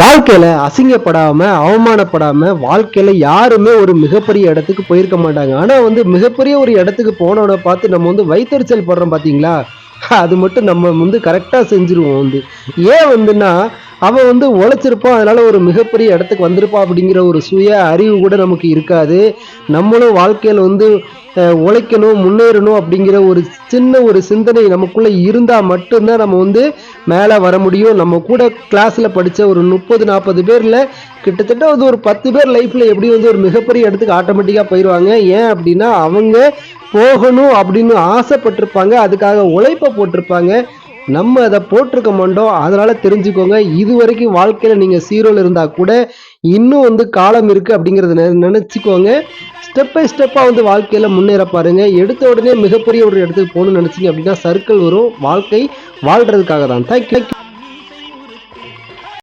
வாழ்க்கையில அசிங்கப்படாம அவமானப்படாம வாழ்க்கையில யாருமே ஒரு மிகப்பெரிய இடத்துக்கு போயிருக்க மாட்டாங்க. ஆனா வந்து மிகப்பெரிய ஒரு இடத்துக்கு போனவனை பார்த்து நம்ம வந்து வைத்தறிச்சல் படுறோம் பாத்தீங்களா? அது மட்டும் நம்ம வந்து கரெக்டா செஞ்சிருவோம் வந்து. ஏன் வந்துன்னா அவன் வந்து உழைச்சிருப்பான் அதனால ஒரு மிகப்பெரிய இடத்துக்கு வந்திருப்பான் அப்படிங்கிற ஒரு சுய அறிவு கூட நமக்கு இருக்காது. நம்மளும் வாழ்க்கையில் வந்து உழைக்கணும் முன்னேறணும் அப்படிங்கிற ஒரு சின்ன ஒரு சிந்தனை நமக்குள்ளே இருந்தால் மட்டும்தான் நம்ம வந்து மேலே வர முடியும். நம்ம கூட கிளாஸில் படித்த ஒரு முப்பது நாற்பது பேரில் கிட்டத்தட்ட வந்து ஒரு பத்து பேர் லைஃப்பில் எப்படி வந்து ஒரு மிகப்பெரிய இடத்துக்கு ஆட்டோமேட்டிக்காக போயிடுவாங்க ஏன் அப்படின்னா அவங்க போகணும் அப்படின்னு ஆசைப்பட்டிருப்பாங்க. அதுக்காக உழைப்பை போட்டிருப்பாங்க. நம்ம அதை போட்டிருக்க மாட்டோம். அதனால தெரிஞ்சுக்கோங்க இது வரைக்கும் வாழ்க்கையில் நீங்கள் சீரோல இருந்தால் கூட இன்னும் வந்து காலம் இருக்குது அப்படிங்கிறத நெ- ஸ்டெப் பை ஸ்டெப்பாக வந்து வாழ்க்கையில் முன்னேற பாருங்கள் எடுத்த உடனே மிகப்பெரிய ஒரு இடத்துக்கு போகணும்னு நினச்சிங்க அப்படின்னா சர்க்கிள் வரும். வாழ்க்கை வாழ்கிறதுக்காக தான் தேங்க்யூ